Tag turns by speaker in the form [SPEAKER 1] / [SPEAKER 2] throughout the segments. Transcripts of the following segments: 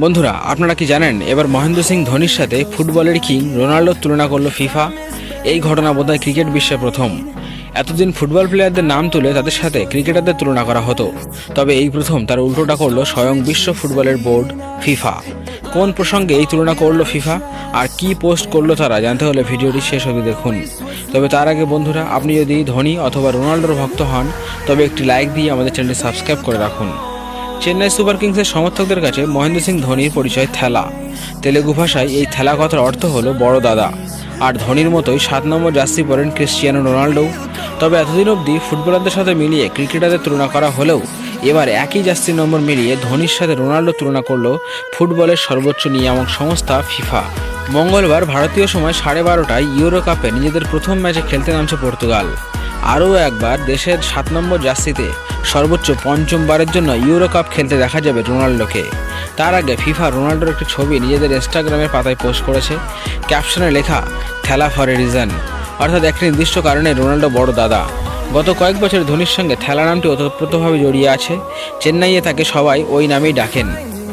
[SPEAKER 1] বন্ধুরা, আপনারা কি জানেন, এবার মহেন্দ্র সিং ধোনির সাথে ফুটবলের কিং রোনাল্ডোর তুলনা করল ফিফা। এই ঘটনা বোধহয় ক্রিকেট বিশ্বে প্রথম। এতদিন ফুটবল প্লেয়ারদের নাম তুলে তাদের সাথে ক্রিকেটারদের তুলনা করা হতো। তবে এই প্রথম তার উল্টোটা করল স্বয়ং বিশ্ব ফুটবলের বোর্ড ফিফা। কোন প্রসঙ্গে এই তুলনা করল ফিফা, আর কি পোস্ট করল তারা, জানতে হলে ভিডিওটি শেষ অবধি দেখুন। তবে তার আগে বন্ধুরা, আপনি যদি ধোনি অথবা রোনাল্ডোর ভক্ত হন, তবে একটি লাইক দিয়ে আমাদের চ্যানেলটি সাবস্ক্রাইব করে রাখুন। চেন্নাই সুপার কিংসের সমর্থকদের কাছে মহেন্দ্র সিং ধোনির পরিচয় থেলা তেলেগু ভাষায় এই থেলা কথার অর্থ হলো বড় দাদা। আর ধোনির মতোই সাত নম্বর জার্সি পরেন ক্রিশ্চিয়ানো রোনাল্ডো তবে এতদিন অবধি ফুটবলারদের সাথে মিলিয়ে ক্রিকেটারদের তুলনা করা হলেও এবার একই জার্সি নম্বর মিলিয়ে ধোনির সাথে রোনাল্ডো তুলনা করল ফুটবলের সর্বোচ্চ নিয়ামক সংস্থা ফিফা। মঙ্গলবার ভারতীয় সময় সাড়ে বারোটায় ইউরো কাপে নিজেদের প্রথম ম্যাচে খেলতে নামছে পর্তুগাল। আরও একবার দেশের সাত নম্বর জার্সিতে সর্বোচ্চ পঞ্চমবারের জন্য ইউরো কাপ খেলতে দেখা যাবে রোনাল্ডোকে। তার আগে ফিফা রোনাল্ডোর একটি ছবি নিজেদের ইনস্টাগ্রামের পাতায় পোস্ট করেছে। ক্যাপশনে লেখা থেলা ফর এ রিজন অর্থাৎ একটি নির্দিষ্ট কারণে রোনাল্ডো বড় দাদা। গত কয়েক বছর ধোনির সঙ্গে থেলা নামটি ওতপ্রোতভাবে জড়িয়ে আছে। চেন্নাইয়ে তাকে সবাই ওই নামেই ডাকেন।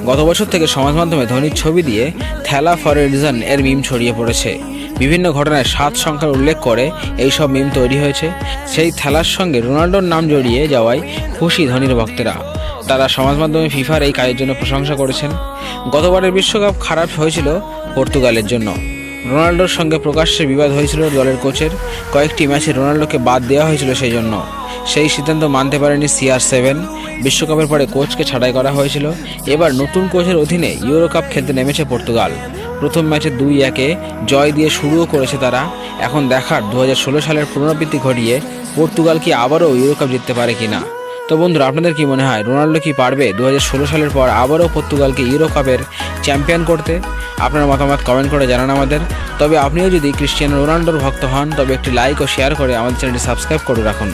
[SPEAKER 1] গত বছর থেকে সমাজ মাধ্যমে ধোনির ছবি দিয়ে থেলা ফর এ রিজন এর মিম ছড়িয়ে পড়েছে। বিভিন্ন ঘটনায় সাত সংখ্যার উল্লেখ করে এই সব মিম তৈরি হয়েছে। সেই থেলার সঙ্গে রোনাল্ডোর নাম জড়িয়ে যাওয়ায় খুশি ধোনির ভক্তেরা। তারা সমাজ মাধ্যমে ফিফার এই কাজের জন্য প্রশংসা করেছেন। গতবারের বিশ্বকাপ খারাপ হয়েছিল পর্তুগালের জন্য। রোনাল্ডোর সঙ্গে প্রকাশ্যে বিবাদ হয়েছিল দলের কোচের। কয়েকটি ম্যাচে রোনাল্ডোকে বাদ দেওয়া হয়েছিল সেই জন্য সেই সিদ্ধান্ত মানতে পারেনি সিআর সেভেন। বিশ্বকাপের পরে কোচকে ছাঁটাই করা হয়েছিল। এবার নতুন কোচের অধীনে ইউরো কাপ খেলতে নেমেছে পর্তুগাল। প্রথম ম্যাচে দুই একে জয় দিয়ে শুরুও করেছে তারা। এখন দেখার দু হাজার ষোলো সালের পুনরাবৃত্তি ঘটিয়ে পর্তুগাল কি আবারও ইউরো কাপ জিততে পারে কিনা? তো বন্ধুরা, আপনাদের কি মনে হয়, রোনাল্ডো কি পারবে দু হাজার ষোলো সালের পর আবারও পর্তুগালকে ইউরো কাপের চ্যাম্পিয়ন করতে? আপনার মতামত কমেন্ট করে জানান আমাদের। তবে আপনিও যদি ক্রিশ্চিয়ানো রোনাল্ডোর ভক্ত হন, তবে একটি লাইক ও শেয়ার করে আমাদের চ্যানেলটি সাবস্ক্রাইব করে রাখুন।